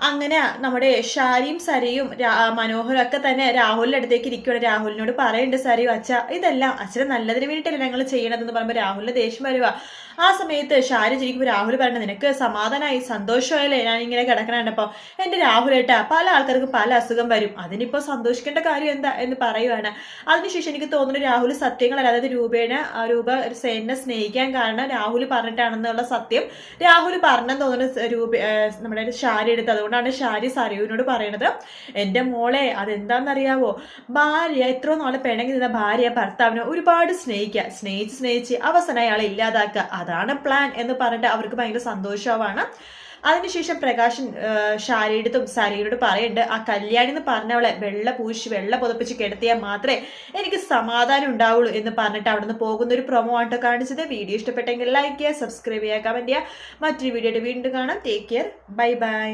അങ്ങനെ നമ്മുടെ ഷാരിയും സരയും മനോഹരും ഒക്കെ തന്നെ രാഹുലിന്റെ അടുത്തേക്ക് ഇരിക്കുകയാണ് രാഹുലിനോട് പറയുന്നുണ്ട് സരയു അച്ഛ ഇതെല്ലാം അച്ഛനെ നല്ലതിന് വേണ്ടിയിട്ടല്ല ഞങ്ങൾ ചെയ്യണതെന്ന് പറയുമ്പോൾ രാഹുലിന്റെ ദേഷ്യം വരുക ആ സമയത്ത് ഷാരി ചിരിക്കുമ്പോൾ രാഹുൽ പറഞ്ഞു നിനക്ക് സമാധാനമായി സന്തോഷമായല്ലേ ഞാൻ ഇങ്ങനെ കിടക്കണപ്പോൾ എന്റെ രാഹുലേട്ടാ പല ആൾക്കാർക്കും പല അസുഖം വരും. അതിനിപ്പോൾ സന്തോഷിക്കേണ്ട കാര്യം എന്താ എന്ന് പറയുവാണ്. അതിനുശേഷം എനിക്ക് തോന്നുന്നു രാഹുൽ സത്യങ്ങളല്ല അതായത് രൂപേണ രൂപ ഒരു സേനെ സ്നേഹിക്കാൻ കാരണം രാഹുൽ പറഞ്ഞിട്ടാണെന്നുള്ള സത്യം രാഹുൽ പറഞ്ഞെന്ന് തോന്നുന്നു രൂപ നമ്മുടെ ഷാരി എടുത്ത് അതുകൊണ്ടാണ് ഷാരി സരയുവിനോട് പറയണത്. എന്റെ മോളെ അതെന്താണെന്നറിയാവോ? ഭാര്യ എത്രയോ നാളെ പിണങ്ങി നിന്ന ഭാര്യ ഭർത്താവിനെ ഒരുപാട് സ്നേഹിക്കുക സ്നേഹിച്ച് സ്നേഹിച്ച് അവസാനം അയാളെ ഇല്ലാതാക്കുക. അതാണ് പ്ലാൻ എന്ന് പറഞ്ഞിട്ട് അവർക്ക് ഭയങ്കര സന്തോഷമാണ് അതിനുശേഷം പ്രകാശൻ ഷാരിയുടെതും സരിയോട് പറയുന്നുണ്ട് ആ കല്യാണി എന്ന് പറഞ്ഞവളെ വെള്ള പൂശി വെള്ള പുതപ്പിച്ച് കിടത്തിയാൽ മാത്രമേ എനിക്ക് സമാധാനം ഉണ്ടാവുള്ളൂ എന്ന് പറഞ്ഞിട്ട് അവിടെ നിന്ന് പോകുന്ന ഒരു പ്രൊമോ ആട്ടോ കാണിച്ചത്. വീഡിയോ ഇഷ്ടപ്പെട്ടെങ്കിൽ ലൈക്ക് ചെയ്യുക സബ്സ്ക്രൈബ് ചെയ്യുക കമന്റ് ചെയ്യുക. മറ്റൊരു വീഡിയോ വീണ്ടും കാണാം. Take care bye bye